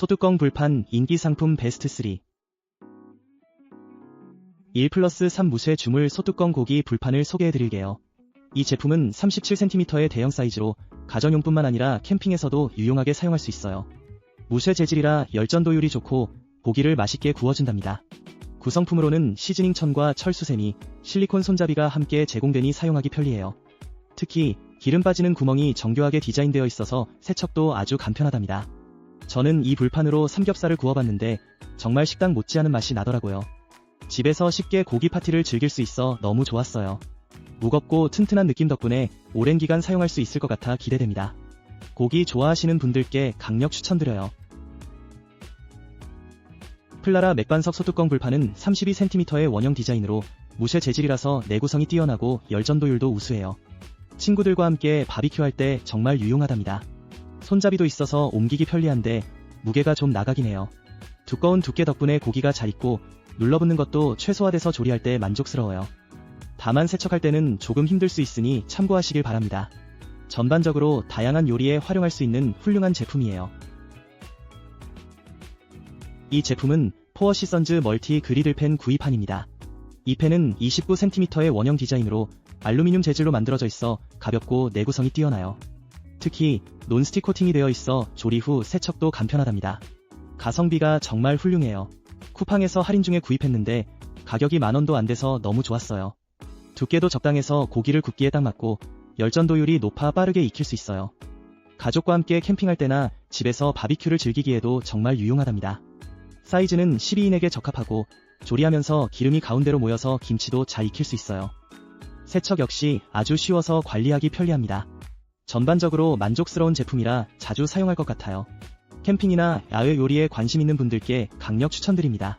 소뚜껑 불판 인기 상품 베스트 3 1 플러스 3 무쇠 주물 소뚜껑 고기 불판을 소개해드릴게요. 이 제품은 37cm의 대형 사이즈로 가정용뿐만 아니라 캠핑에서도 유용하게 사용할 수 있어요. 무쇠 재질이라 열전도율이 좋고 고기를 맛있게 구워준답니다. 구성품으로는 시즈닝 천과 철수세미, 실리콘 손잡이가 함께 제공되니 사용하기 편리해요. 특히 기름 빠지는 구멍이 정교하게 디자인되어 있어서 세척도 아주 간편하답니다. 저는 이 불판으로 삼겹살을 구워봤는데 정말 식당 못지않은 맛이 나더라고요. 집에서 쉽게 고기 파티를 즐길 수 있어 너무 좋았어요. 무겁고 튼튼한 느낌 덕분에 오랜 기간 사용할 수 있을 것 같아 기대됩니다. 고기 좋아하시는 분들께 강력 추천드려요. 플라라 맥반석 소뚜껑 불판은 32cm의 원형 디자인으로 무쇠 재질이라서 내구성이 뛰어나고 열전도율도 우수해요. 친구들과 함께 바비큐 할 때 정말 유용하답니다. 손잡이도 있어서 옮기기 편리한데 무게가 좀 나가긴 해요. 두꺼운 두께 덕분에 고기가 잘 익고 눌러붙는 것도 최소화돼서 조리할 때 만족스러워요. 다만 세척할 때는 조금 힘들 수 있으니 참고하시길 바랍니다. 전반적으로 다양한 요리에 활용할 수 있는 훌륭한 제품이에요. 이 제품은 포어 시 선즈 멀티 그리들팬 구이판입니다. 이 팬은 29cm의 원형 디자인으로 알루미늄 재질로 만들어져 있어 가볍고 내구성이 뛰어나요. 특히 논스틱 코팅이 되어 있어 조리 후 세척도 간편하답니다. 가성비가 정말 훌륭해요. 쿠팡에서 할인 중에 구입했는데 가격이 만원도 안 돼서 너무 좋았어요. 두께도 적당해서 고기를 굽기에 딱 맞고 열전도율이 높아 빠르게 익힐 수 있어요. 가족과 함께 캠핑할 때나 집에서 바비큐를 즐기기에도 정말 유용하답니다. 사이즈는 12인에게 적합하고 조리하면서 기름이 가운데로 모여서 김치도 잘 익힐 수 있어요. 세척 역시 아주 쉬워서 관리하기 편리합니다. 전반적으로 만족스러운 제품이라 자주 사용할 것 같아요. 캠핑이나 야외 요리에 관심 있는 분들께 강력 추천드립니다.